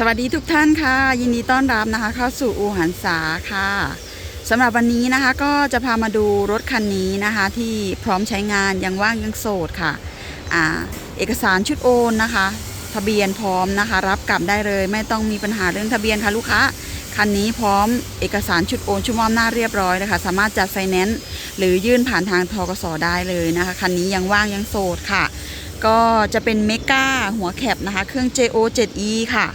สวัสดีทุกท่านค่ะ ยินดีต้อนรับนะคะ เข้าสู่อูหันษาค่ะสำหรับวันนี้นะคะก็จะพามาดูรถคันนี้นะคะ ที่พร้อมใช้งานยังว่างยังโสดค่ะอ่าเอกสารชุดโอนนะคะ ทะเบียนพร้อมนะคะ รับกลับได้เลย ไม่ต้องมีปัญหาเรื่องทะเบียนค่ะลูกค้าคันนี้พร้อมเอกสารชุดโอนชุดมอมหน้าเรียบร้อยเลยค่ะ สามารถจัดไฟแนนซ์หรือยื่นผ่านทางทกสได้เลยนะคะคันนี้ยังว่างยังโสดค่ะ ก็จะเป็นเมกาหัวแคปนะคะ เครื่อง JO 7E ค่ะ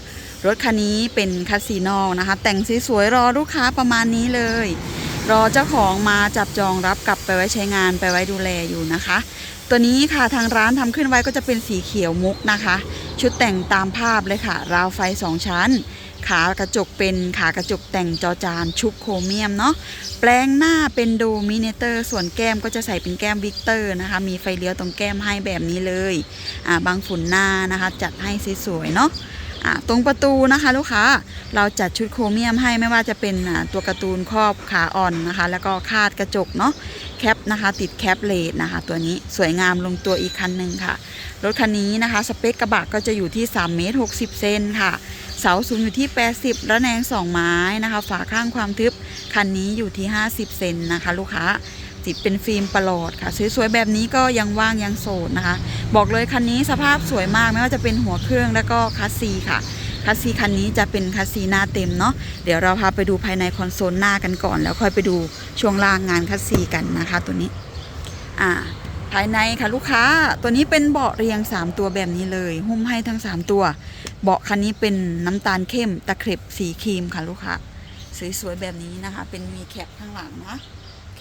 รถคันนี้เป็นคาสิโนนะคะ แต่งสวยๆรอลูกค้าประมาณนี้เลย รอเจ้าของมาจับจองรับกลับไปไว้ใช้งานไปไว้ดูแลอยู่นะคะ ตัวนี้ค่ะทางร้านทำขึ้นไว้ก็จะเป็นสีเขียวมุกนะคะ ชุดแต่งตามภาพเลยค่ะ ราวไฟ2ชั้น ขากระจกเป็นขากระจกแต่งจอจานชุบโครเมียมเนาะแปลงหน้าเป็นโดมิเนเตอร์ ส่วนแก้มก็จะใส่เป็นแก้มวิกเตอร์นะคะ มีไฟเลี้ยวตรงแก้มให้แบบนี้เลย บางฝุ่นหน้านะคะ จัดให้สวยๆเนาะ ตรงประตูนะคะลูกค้าเราจัดชุดโครเมียมให้ไม่ว่าจะเป็นตัวการ์ตูนครอบขาอ่อนนะคะ แล้วก็คาดกระจกเนาะแคปนะคะ ติดแคปเลดนะคะ ตัวนี้สวยงามลงตัวอีกคันหนึ่งค่ะ รถคันนี้นะคะ สเปคกระบะก็จะอยู่ที่3เมตร60 เซนค่ะ เสาสูงอยู่ที่ 80 ระแนง 2 ไม้นะคะ ฝาข้างความทึบ คันนี้อยู่ที่ 50 เซนนะคะ ลูกค้าติดเป็นฟิล์มประหลอดค่ะ สวยๆแบบนี้ก็ยังว่างยังโสดนะคะ บอกเลยคันนี้สภาพสวยมากไม่ว่าจะเป็นหัวเครื่องแล้วก็คัสซีค่ะคัสซีคันนี้จะเป็นคัสซีหน้าเต็มเนาะเดี๋ยวเราพาไปดูภายในคอนโซลหน้ากันก่อน แล้วค่อยไปดูช่วงล่างงานคัสซีกันนะคะ ตัวนี้อ่าภายในค่ะลูกค้าตัวนี้เป็นเบาะเรียง 3 ตัวแบบนี้เลย หุ้มให้ทั้ง 3 ตัว เบาะคันนี้เป็นน้ำตาลเข้มตะเข็บสีครีมค่ะลูกค้าสวยๆแบบนี้นะคะ เป็นมีแคปข้างหลังนะ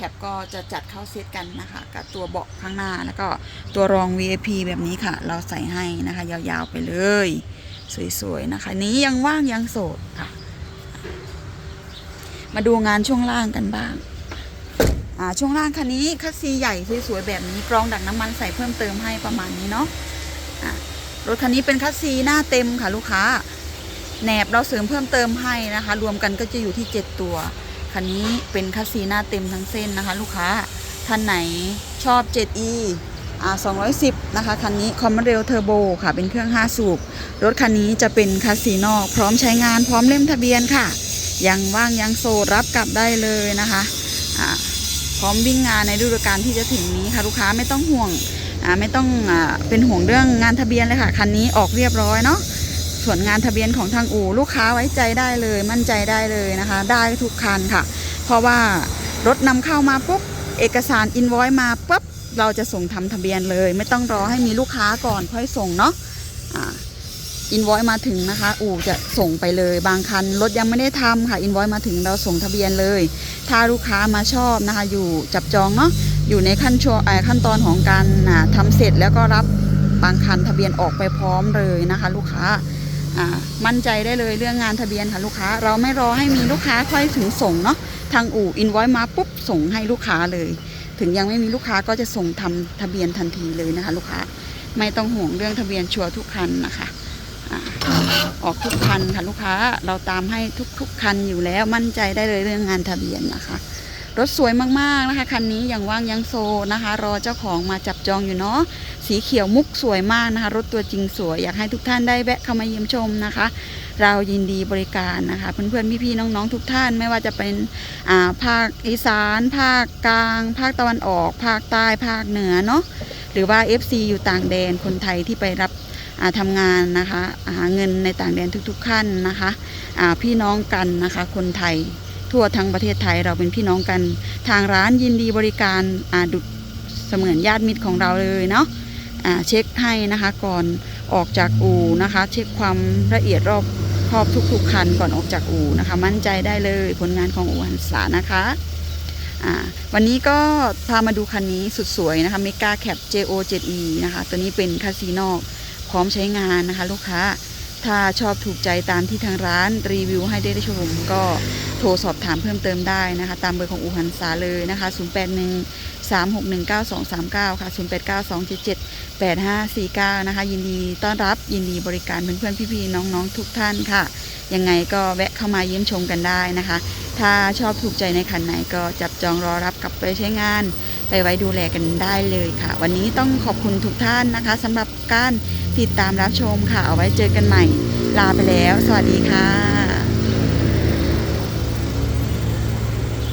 แคปก็จะจัดเข้าเซตกันนะคะ กับตัวเบาะข้างหน้าแล้วก็ตัวรอง VIP แบบนี้ค่ะ เราใส่ให้นะคะ ยาวๆไปเลย สวยๆนะคะ นี้ยังว่างยังโสดค่ะ มาดูงานช่วงล่างกันบ้างอ่าช่วงล่างคันนี้คัสซีใหญ่สวยๆแบบนี้กรองดักน้ำมันใส่เพิ่มเติมให้ประมาณนี้เนาะอะรถคันนี้เป็นคัสซีหน้าเต็มค่ะลูกค้าแหนบเราเสริมเพิ่มเติมให้นะคะ รวมกันก็จะอยู่ที่ 7 ตัว คันนี้เป็นคัสซีหน้าเต็มทั้งเส้นนะคะ ลูกค้าท่านไหนชอบ 7e อ่า210 นะคะ คันนี้คอมมอนเรลเทอร์โบค่ะ เป็นเครื่อง 5 สูบ รถคันนี้จะเป็นคัสซีนอกพร้อมใช้งานพร้อมเล่มทะเบียนค่ะ ยังว่างยังโสดรับกลับได้เลยนะคะอ่าพร้อมวิ่งงานในฤดูกาลที่จะถึงนี้ค่ะ ลูกค้าไม่ต้องห่วงอ่าไม่ต้องอ่าเป็นห่วงเรื่องงานทะเบียนเลยค่ะ คันนี้ออกเรียบร้อยเนาะ ส่วนงานทะเบียนของทางอู่ลูกค้าไว้ใจได้เลย มั่นใจได้เลยนะคะ ได้ทุกคันค่ะ เพราะว่ารถนำเข้ามาปุ๊บเอกสารอินวอยมาปุ๊บเราจะส่งทำทะเบียนเลย ไม่ต้องรอให้มีลูกค้าก่อนค่อยส่งเนาะอินวอยมาถึงนะคะ อู่จะส่งไปเลย บางคันรถยังไม่ได้ทำค่ะอินวอยมาถึงเราส่งทะเบียนเลย ถ้าลูกค้ามาชอบนะคะ อยู่จับจองเนาะอยู่ในขั้นชวเอ่อขั้นตอนของการอ่าทำเสร็จแล้วก็รับบางคันทะเบียนออกไปพร้อมเลยนะคะ ลูกค้า มั่นใจได้เลยเรื่องงานทะเบียนค่ะลูกค้า เราไม่รอให้มีลูกค้าค่อยถึงส่งเนาะทางอู่อินไว้มาปุ๊บส่งให้ลูกค้าเลย ถึงยังไม่มีลูกค้าก็จะส่งทำทะเบียนทันทีเลยนะคะ ลูกค้าไม่ต้องห่วงเรื่องทะเบียนชัวร์ทุกคันนะคะอออกทุกคันค่ะลูกค้าเราตามให้ทุกๆคันอยู่แล้วมั่นใจได้เลยเรื่องงานทะเบียนนะคะ รถสวยมากๆนะคะคันนี้ยังว่างยังโซนะคะ รอเจ้าของมาจับจองอยู่เนาะสีเขียวมุกสวยมากนะคะ รถตัวจริงสวยอยากให้ทุกท่านได้แวะเข้ามาเยี่ยมชมนะคะ เรายินดีบริการนะคะ เพื่อนๆพี่ๆน้องๆทุกท่านไม่ว่าจะเป็นอ่าภาคอีสาน ภาคกลาง ภาคตะวันออก ภาคใต้ภาคเหนือเนาะหรือว่า FC อยู่ต่างแดนคนไทยที่ไปรับอ่าทำงานนะคะหาเงินในต่างแดนทุกๆขั้นนะคะอ่าพี่น้องกันนะคะ คนไทย ทั่วทั้งประเทศไทยเราเป็นพี่น้องกัน ทางร้านยินดีบริการอ่าดุจเสมือนญาติมิตรของเราเลยเนาะอ่าเช็คให้นะคะก่อนออกจากอู่นะคะ เช็คความละเอียดรอบครอบทุกๆคันก่อนออกจากอู่นะคะ มั่นใจได้เลยผลงานของอู่หันษานะคะอ่าวันนี้ก็พามาดูคันนี้สุดสวยนะคะเมกาแคป JO 7E นะคะ ตัวนี้เป็นคาซีนพร้อมใช้งานนะคะลูกค้า ถ้าชอบถูกใจตามที่ทางร้านรีวิวให้ได้ชมก็โทรสอบถามเพิ่มเติมได้นะคะ ตามเบอร์ของอูหันษาเลยนะคะ 081 361 9239 ค่ะ 089 277 8549 นะคะ ยินดีต้อนรับยินดีบริการเพื่อนๆพี่ๆน้องๆทุกท่านค่ะ ยังไงก็แวะเข้ามาเยี่ยมชมกันได้นะคะ ถ้าชอบถูกใจในคันไหนก็จับจองรอรับกลับไปใช้งาน ไปไว้ดูแลกันได้เลยค่ะ วันนี้ต้องขอบคุณทุกท่านนะคะสำหรับการ ติดตามรับชมค่ะ เอาไว้เจอกันใหม่ ลาไปแล้ว สวัสดีค่ะ